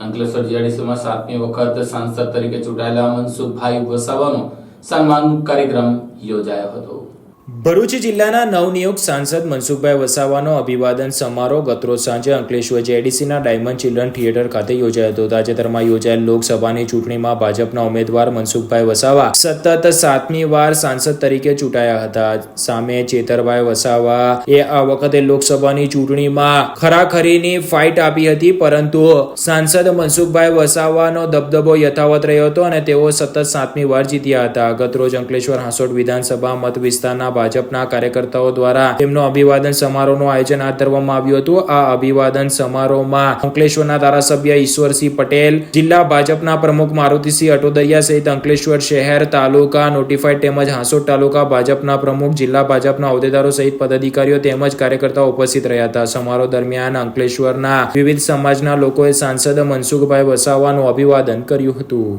અંકલેશ્વર જીઆરડીસીમાં સાતમી વખત સાંસદ તરીકે ચૂંટાયેલા મનસુખભાઈ વસાવાનો સન્માન કાર્યક્રમ યોજાયો હતો. ભરૂચ જિલ્લાના નવનિયુક્ત સાંસદ મનસુખભાઈ વસાવાનો અભિવાદન સમારોહ ગતરોજ સાંજે અંકલેશ્વર જેડીસીના ડાયમંડ ચિલ્ડ્રન થિયેટર ખાતે યોજાયો હતો. તાજેતરમાં યોજાયેલ લોકસભાની ચૂંટણીમાં ભાજપના ઉમેદવાર મનસુખભાઈ વસાવા સતત સાતમી વાર સાંસદ તરીકે ચૂંટાયા હતા. સામે ચેતરભાઈ વસાવા એ આ વખતે લોકસભાની ચૂંટણીમાં ખરાખરીની ફાઇટ આપી હતી, પરંતુ સાંસદ મનસુખભાઈ વસાવાનો દબદબો યથાવત રહ્યો હતો અને તેઓ સતત સાતમી વાર જીત્યા હતા. ગતરોજ અંકલેશ્વર હાંસોટ વિધાનસભા મત વિસ્તારના ભાજપના કાર્યકર્તાઓ દ્વારા તેમનો અભિવાદન સમારોહનું આયોજન હાથ ધરવામાં આવ્યું હતું. આ અભિવાદન સમારોહમાં અંકલેશ્વરના ધારાસભ્ય ઈશ્વરસિંહ પટેલ, જિલ્લા ભાજપના પ્રમુખ મારુતિસિંહ અટોદરિયા સહિત અંકલેશ્વર શહેર, તાલુકા નોટિફાઈડ તેમજ હાંસોટ તાલુકા ભાજપના પ્રમુખ, જિલ્લા ભાજપના હોદ્દેદારો સહિત પદાધિકારીઓ તેમજ કાર્યકર્તાઓ ઉપસ્થિત રહ્યા હતા. સમારોહ દરમિયાન અંકલેશ્વરના વિવિધ સમાજના લોકોએ સાંસદ મનસુખભાઈ વસાવાનું અભિવાદન કર્યું હતું.